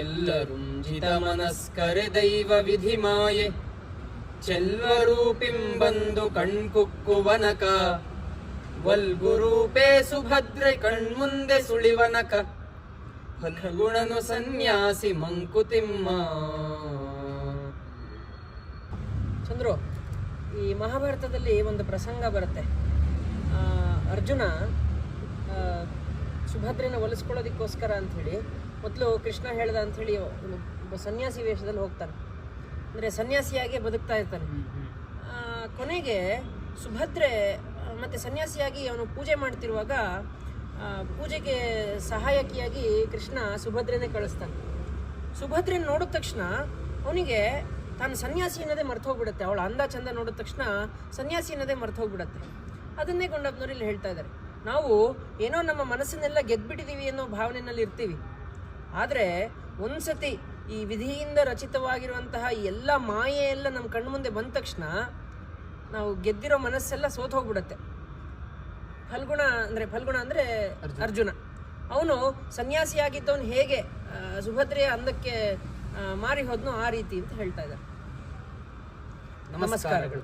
ಎಲ್ಲரும் ಜಿತಮನಸ್ಕರೆ ದೈವ ವಿಧಿ ಮಾಯೆ ಚೆಲ್ವರೂಪಿಂ ಬಂದು ಕಣ್ಕುಕ್ಕುವನಕ ವಲ್ಗುರೂಪೇ ಸುಭದ್ರೆ ಕಣ್ಮುಂದೆ ಸುಳಿವನಕ. ಫಲಗುಣನು ಸನ್ಯಾಸಿ ಮಂಕುತಿಮ್ಮ. ಚಂದ್ರು, ಈ ಮಹಾಭಾರತದಲ್ಲಿ ಒಂದು ಪ್ರಸಂಗ ಬರುತ್ತೆ. ಅರ್ಜುನ ಸುಭದ್ರೆನ ಒಲಿಸ್ಕೊಳ್ಳೋದಕ್ಕೋಸ್ಕರ ಅಂಥೇಳಿ ಮೊದಲು ಕೃಷ್ಣ ಹೇಳ್ದ ಅಂಥೇಳಿ ಸನ್ಯಾಸಿ ವೇಷದಲ್ಲಿ ಹೋಗ್ತಾನೆ. ಅಂದರೆ ಸನ್ಯಾಸಿಯಾಗಿ ಬದುಕ್ತಾ ಇರ್ತಾನೆ. ಕೊನೆಗೆ ಸುಭದ್ರೆ ಮತ್ತು ಸನ್ಯಾಸಿಯಾಗಿ ಅವನು ಪೂಜೆ ಮಾಡ್ತಿರುವಾಗ ಪೂಜೆಗೆ ಸಹಾಯಕಿಯಾಗಿ ಕೃಷ್ಣ ಸುಭದ್ರೆನೇ ಕಳಿಸ್ತಾನೆ. ಸುಭದ್ರೆನ ನೋಡಿದ ತಕ್ಷಣ ಅವನಿಗೆ ತಾನು ಸನ್ಯಾಸಿ ಅನ್ನೋದೇ ಮರ್ತು ಹೋಗ್ಬಿಡುತ್ತೆ. ಅವಳ ಅಂದ ಚಂದ ನೋಡಿದ ತಕ್ಷಣ ಸನ್ಯಾಸಿ ಅನ್ನೋದೇ ಮರ್ತು ಹೋಗ್ಬಿಡುತ್ತೆ. ಅದನ್ನೇ ಗೊಂಡಪ್ಪನವ್ರು ಇಲ್ಲಿ ಹೇಳ್ತಾ ಇದ್ದಾರೆ. ನಾವು ಏನೋ ನಮ್ಮ ಮನಸ್ಸನ್ನೆಲ್ಲ ಗೆದ್ಬಿಟ್ಟಿದ್ದೀವಿ ಅನ್ನೋ ಭಾವನೆಯಲ್ಲಿ ಇರ್ತೀವಿ. ಆದರೆ ಒಂದ್ಸತಿ ಈ ವಿಧಿಯಿಂದ ರಚಿತವಾಗಿರುವಂತಹ ಎಲ್ಲ ಮಾಯೆ ಎಲ್ಲ ನಮ್ಮ ಕಣ್ಣು ಮುಂದೆ ಬಂದ ತಕ್ಷಣ ನಾವು ಗೆದ್ದಿರೋ ಮನಸ್ಸೆಲ್ಲ ಸೋತ್ ಹೋಗ್ಬಿಡತ್ತೆ. ಫಲ್ಗುಣ ಅಂದ್ರೆ ಫಲ್ಗುಣ ಅಂದ್ರೆ ಅರ್ಜುನ. ಅವನು ಸನ್ಯಾಸಿಯಾಗಿದ್ದವನು ಹೇಗೆ ಸುಭದ್ರೆಯ ಅಂದಕ್ಕೆ ಮಾರಿ ಹೋದ್ನೋ ಆ ರೀತಿ ಅಂತ ಹೇಳ್ತಾ ಇದ್ದಾರೆ ನಮಸ್ಕಾರಗಳು.